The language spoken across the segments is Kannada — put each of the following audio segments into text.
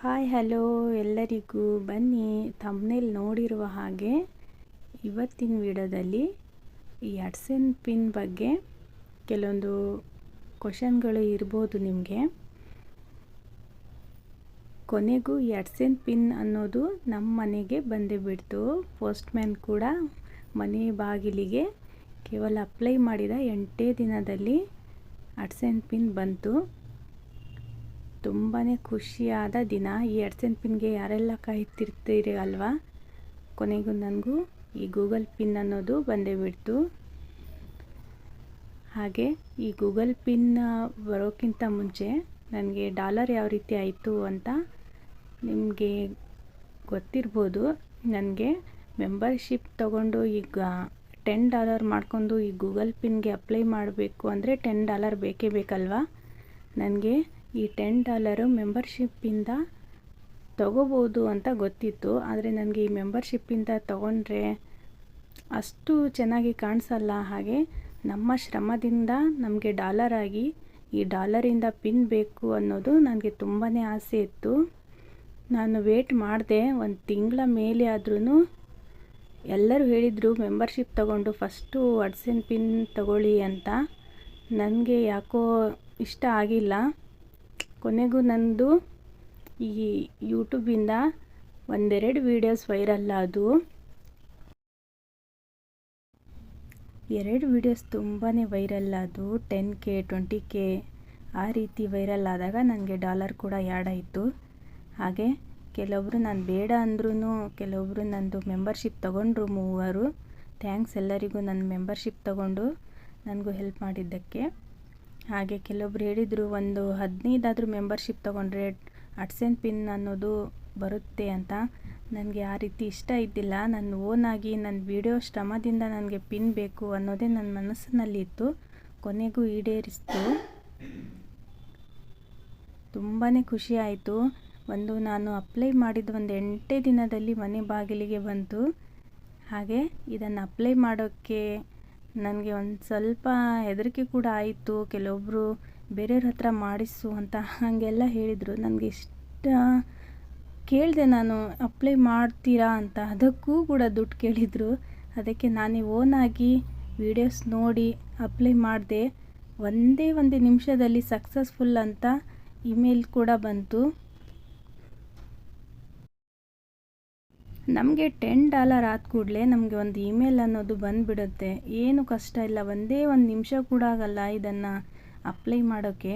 ಹಾಯ್ ಹಲೋ ಎಲ್ಲರಿಗೂ ಬನ್ನಿ. ತಮ್ಮನೇಲಿ ನೋಡಿರುವ ಹಾಗೆ ಇವತ್ತಿನ ವಿಡಿಯೋದಲ್ಲಿ ಈ ಅಡ್ಸನ್ ಪಿನ್ ಬಗ್ಗೆ ಕೆಲವೊಂದು ಕ್ವಶನ್ಗಳು ಇರ್ಬೋದು ನಿಮಗೆ. ಕೊನೆಗೂ ಈ ಅಡ್ಸೆನ್ ಪಿನ್ ಅನ್ನೋದು ನಮ್ಮ ಮನೆಗೆ ಬಂದೇ ಬಿಡ್ತು. ಪೋಸ್ಟ್ಮ್ಯಾನ್ ಕೂಡ ಮನೆ ಬಾಗಿಲಿಗೆ ಕೇವಲ ಅಪ್ಲೈ ಮಾಡಿದ ಎಂಟೇ ದಿನದಲ್ಲಿ ಅಡ್ಸನ್ ಪಿನ್ ಬಂತು. ತುಂಬಾ ಖುಷಿಯಾದ ದಿನ. ಈ ಎಡ್ಸೆನ್ ಪಿನ್ಗೆ ಯಾರೆಲ್ಲ ಕಾಯ್ತಿರ್ತೀರಿ ಅಲ್ವಾ? ಕೊನೆಗೂ ನನಗೂ ಈ ಗೂಗಲ್ ಪಿನ್ ಅನ್ನೋದು ಬಂದೇ ಬಿಡ್ತು. ಹಾಗೆ ಈ ಗೂಗಲ್ ಪಿನ್ ಬರೋಕ್ಕಿಂತ ಮುಂಚೆ ನನಗೆ ಡಾಲರ್ ಯಾವ ರೀತಿ ಆಯಿತು ಅಂತ ನಿಮಗೆ ಗೊತ್ತಿರ್ಬೋದು. ನನಗೆ ಮೆಂಬರ್ಶಿಪ್ ತಗೊಂಡು ಈಗ ಟೆನ್ ಡಾಲರ್ ಮಾಡಿಕೊಂಡು ಈ ಗೂಗಲ್ ಪಿನ್ಗೆ ಅಪ್ಲೈ ಮಾಡಬೇಕು ಅಂದರೆ ಟೆನ್ ಡಾಲರ್ ಬೇಕೇ ಬೇಕಲ್ವಾ? ನನಗೆ ಈ ಟೆನ್ ಡಾಲರು ಮೆಂಬರ್ಶಿಪ್ಪಿಂದ ತಗೋಬೋದು ಅಂತ ಗೊತ್ತಿತ್ತು. ಆದರೆ ನನಗೆ ಈ ಮೆಂಬರ್ಶಿಪ್ಪಿಂದ ತಗೊಂಡ್ರೆ ಅಷ್ಟು ಚೆನ್ನಾಗಿ ಕಾಣಿಸಲ್ಲ. ಹಾಗೆ ನಮ್ಮ ಶ್ರಮದಿಂದ ನಮಗೆ ಡಾಲರ್ ಆಗಿ ಈ ಡಾಲರಿಂದ ಪಿನ್ ಬೇಕು ಅನ್ನೋದು ನನಗೆ ತುಂಬಾ ಆಸೆ ಇತ್ತು. ನಾನು ವೇಟ್ ಮಾಡಿದೆ. ಒಂದು ತಿಂಗಳ ಮೇಲೆ ಆದ್ರೂ ಎಲ್ಲರೂ ಹೇಳಿದರು ಮೆಂಬರ್ಶಿಪ್ ತಗೊಂಡು ಫಸ್ಟು ಅಡ್ಸೆನ್ ಪಿನ್ ತಗೊಳ್ಳಿ ಅಂತ. ನನಗೆ ಯಾಕೋ ಇಷ್ಟ ಆಗಿಲ್ಲ. ಕೊನೆಗೂ ನಂದು ಈ ಯೂಟ್ಯೂಬಿಂದ ಒಂದೆರಡು ವೀಡಿಯೋಸ್ ವೈರಲ್ ಆದವು. ಎರಡು ವೀಡಿಯೋಸ್ ತುಂಬಾ ವೈರಲ್ ಆದವು. ಟೆನ್ ಕೆ ಟ್ವೆಂಟಿ ಕೆ ಆ ರೀತಿ ವೈರಲ್ ಆದಾಗ ನನಗೆ ಡಾಲರ್ ಕೂಡ ಯಾಡಾಯಿತು ಹಾಗೆ ಕೆಲವೊಬ್ಬರು ನಾನು ಬೇಡ ಅಂದ್ರೂ ಕೆಲವೊಬ್ಬರು ನಂದು ಮೆಂಬರ್ಶಿಪ್ ತಗೊಂಡ್ರು ಮೂವರು. ಥ್ಯಾಂಕ್ಸ್ ಎಲ್ಲರಿಗೂ ನನ್ನ ಮೆಂಬರ್ಶಿಪ್ ತಗೊಂಡು ನನಗೂ ಹೆಲ್ಪ್ ಮಾಡಿದ್ದಕ್ಕೆ. ಹಾಗೆ ಕೆಲವೊಬ್ರು ಹೇಳಿದರು, ಒಂದು ಹದಿನೈದಾದರೂ ಮೆಂಬರ್ಶಿಪ್ ತೊಗೊಂಡ್ರೆ ಅಡ್ಸೆನ್ ಪಿನ್ ಅನ್ನೋದು ಬರುತ್ತೆ ಅಂತ. ನನಗೆ ಆ ರೀತಿ ಇಷ್ಟ ಇದ್ದಿಲ್ಲ. ನನ್ನ ಓನಾಗಿ ನನ್ನ ವಿಡಿಯೋ ಶ್ರಮದಿಂದ ನನಗೆ ಪಿನ್ ಬೇಕು ಅನ್ನೋದೇ ನನ್ನ ಮನಸ್ಸಿನಲ್ಲಿತ್ತು ಕೊನೆಗೂ ಈಡೇರಿಸ್ತು. ತುಂಬಾ ಖುಷಿ ಆಯಿತು. ಒಂದು ನಾನು ಅಪ್ಲೈ ಮಾಡಿದ ಒಂದು ಎಂಟೇ ದಿನದಲ್ಲಿ ಮನೆ ಬಾಗಿಲಿಗೆ ಬಂತು. ಹಾಗೆ ಇದನ್ನು ಅಪ್ಲೈ ಮಾಡೋಕ್ಕೆ ನನಗೆ ಒಂದು ಸ್ವಲ್ಪ ಹೆದರಿಕೆ ಕೂಡ ಆಯಿತು. ಕೆಲವೊಬ್ಬರು ಬೇರೆಯವ್ರ ಹತ್ರ ಮಾಡಿಸು ಅಂತ ಹಾಗೆಲ್ಲ ಹೇಳಿದರು. ನನಗೆ ಇಷ್ಟ ಕೇಳಿದೆ ನಾನು, ಅಪ್ಲೈ ಮಾಡ್ತೀರಾ? ಅಂತ. ಅದಕ್ಕೂ ಕೂಡ ದುಡ್ಡು ಕೇಳಿದರು. ಅದಕ್ಕೆ ನಾನೇ ಓನಾಗಿ ವೀಡಿಯೋಸ್ ನೋಡಿ ಅಪ್ಲೈ ಮಾಡಿದೆ. ಒಂದೇ ಒಂದು ನಿಮಿಷದಲ್ಲಿ ಸಕ್ಸಸ್ಫುಲ್ ಅಂತ ಇಮೇಲ್ ಕೂಡ ಬಂತು. ನಮಗೆ ಟೆನ್ ಡಾಲರ್ ಆದ ಕೂಡಲೇ ನಮಗೆ ಒಂದು ಇಮೇಲ್ ಅನ್ನೋದು ಬಂದುಬಿಡುತ್ತೆ. ಏನು ಕಷ್ಟ ಇಲ್ಲ, ಒಂದೇ ಒಂದು ನಿಮಿಷ ಕೂಡ ಆಗಲ್ಲ ಇದನ್ನು ಅಪ್ಲೈ ಮಾಡೋಕ್ಕೆ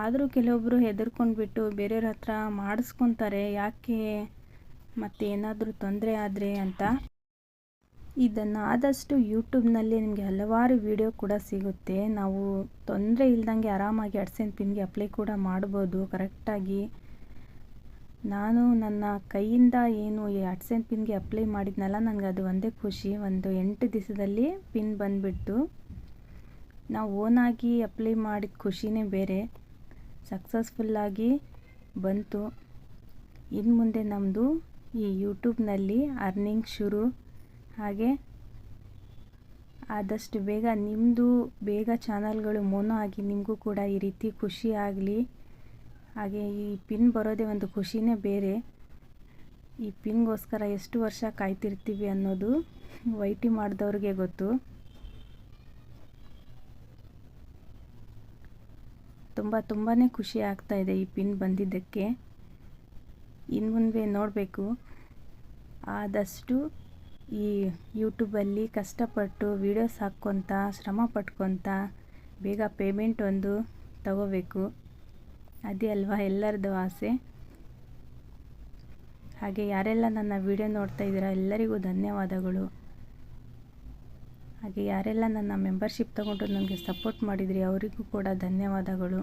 ಆದರೂ ಕೆಲವೊಬ್ಬರು ಹೆದರ್ಕೊಂಡ್ಬಿಟ್ಟು ಬೇರೆಯವ್ರ ಹತ್ರ ಮಾಡಿಸ್ಕೊತಾರೆ, ಯಾಕೆ ಮತ್ತು ಏನಾದರೂ ತೊಂದರೆ ಆದರೆ ಅಂತ. ಇದನ್ನು ಆದಷ್ಟು ಯೂಟ್ಯೂಬ್ನಲ್ಲಿ ನಿಮಗೆ ಹಲವಾರು ವಿಡಿಯೋ ಕೂಡ ಸಿಗುತ್ತೆ. ನಾವು ತೊಂದರೆ ಇಲ್ದಂಗೆ ಆರಾಮಾಗಿ ಅಡ್ಸೆನ್ ಪಿನ್ಗೆ ಅಪ್ಲೈ ಕೂಡ ಮಾಡ್ಬೋದು ಕರೆಕ್ಟಾಗಿ ನಾನು ನನ್ನ ಕೈಯಿಂದ ಏನು ಈ ಅಟ್ಸೆಂಟ್ ಪಿನ್ಗೆ ಅಪ್ಲೈ ಮಾಡಿದ್ನಲ್ಲ ನನಗೆ ಅದು ಒಂದೇ ಖುಷಿ. ಒಂದು ಎಂಟು ದಿವಸದಲ್ಲಿ ಪಿನ್ ಬಂದುಬಿಡ್ತು. ನಾವು ಓನಾಗಿ ಅಪ್ಲೈ ಮಾಡಿದ ಖುಷಿನೇ ಬೇರೆ. ಸಕ್ಸಸ್ಫುಲ್ಲಾಗಿ ಬಂತು. ಇನ್ನು ಮುಂದೆ ನಮ್ಮದು ಈ ಯೂಟ್ಯೂಬ್ನಲ್ಲಿ ಅರ್ನಿಂಗ್ ಶುರು. ಹಾಗೆ ಆದಷ್ಟು ಬೇಗ ನಿಮ್ಮದು ಬೇಗ ಚಾನಲ್ಗಳು ಮೋನೋ ಆಗಿ ನಿಮಗೂ ಕೂಡ ಈ ರೀತಿ ಖುಷಿ ಆಗಲಿ. ಹಾಗೆ ಈ ಪಿನ್ ಬರೋದೇ ಒಂದು ಖುಷಿನೇ ಬೇರೆ. ಈ ಪಿನ್ಗೋಸ್ಕರ ಎಷ್ಟು ವರ್ಷ ಕಾಯ್ತಿರ್ತೀವಿ ಅನ್ನೋದು ವೈಟಿ ಮಾಡಿದವ್ರಿಗೆ ಗೊತ್ತು. ತುಂಬ ತುಂಬಾ ಖುಷಿ ಆಗ್ತಾ ಇದೆ ಈ ಪಿನ್ ಬಂದಿದ್ದಕ್ಕೆ. ಇನ್ನು ಮುಂದೆ ನೋಡಬೇಕು. ಆದಷ್ಟು ಈ ಯೂಟ್ಯೂಬಲ್ಲಿ ಕಷ್ಟಪಟ್ಟು ವೀಡಿಯೋಸ್ ಹಾಕ್ಕೊತ, ಶ್ರಮ ಪಟ್ಕೊತ ಬೇಗ ಪೇಮೆಂಟ್ ಒಂದು ತಗೋಬೇಕು. ಅದೇ ಅಲ್ವಾ ಎಲ್ಲರದ್ದು ಆಸೆ? ಹಾಗೆ ಯಾರೆಲ್ಲ ನನ್ನ ವಿಡಿಯೋ ನೋಡ್ತಾ ಇದ್ದೀರಾ, ಎಲ್ಲರಿಗೂ ಧನ್ಯವಾದಗಳು. ಹಾಗೆ ಯಾರೆಲ್ಲ ನನ್ನ ಮೆಂಬರ್ಶಿಪ್ ತಗೊಂಡು ನನಗೆ ಸಪೋರ್ಟ್ ಮಾಡಿದ್ರಿ, ಅವರಿಗೂ ಕೂಡ ಧನ್ಯವಾದಗಳು.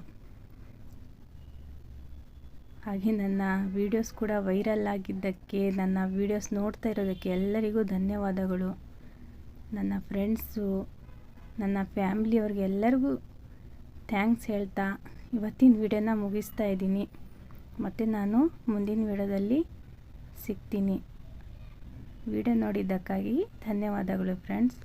ಹಾಗೆ ನನ್ನ ವೀಡಿಯೋಸ್ ಕೂಡ ವೈರಲ್ ಆಗಿದ್ದಕ್ಕೆ, ನನ್ನ ವೀಡಿಯೋಸ್ ನೋಡ್ತಾ ಇರೋದಕ್ಕೆ ಎಲ್ಲರಿಗೂ ಧನ್ಯವಾದಗಳು. ನನ್ನ ಫ್ರೆಂಡ್ಸು ನನ್ನ ಫ್ಯಾಮ್ಲಿಯವ್ರಿಗೆ ಎಲ್ಲರಿಗೂ ಥ್ಯಾಂಕ್ಸ್ ಹೇಳ್ತಾ ಇವತ್ತಿನ ವಿಡಿಯೋನ ಮುಗಿಸ್ತಾ ಇದ್ದೀನಿ. ಮತ್ತು ನಾನು ಮುಂದಿನ ವಿಡಿಯೋದಲ್ಲಿ ಸಿಗ್ತೀನಿ. ವಿಡಿಯೋ ನೋಡಿದ್ದಕ್ಕಾಗಿ ಧನ್ಯವಾದಗಳು ಫ್ರೆಂಡ್ಸ್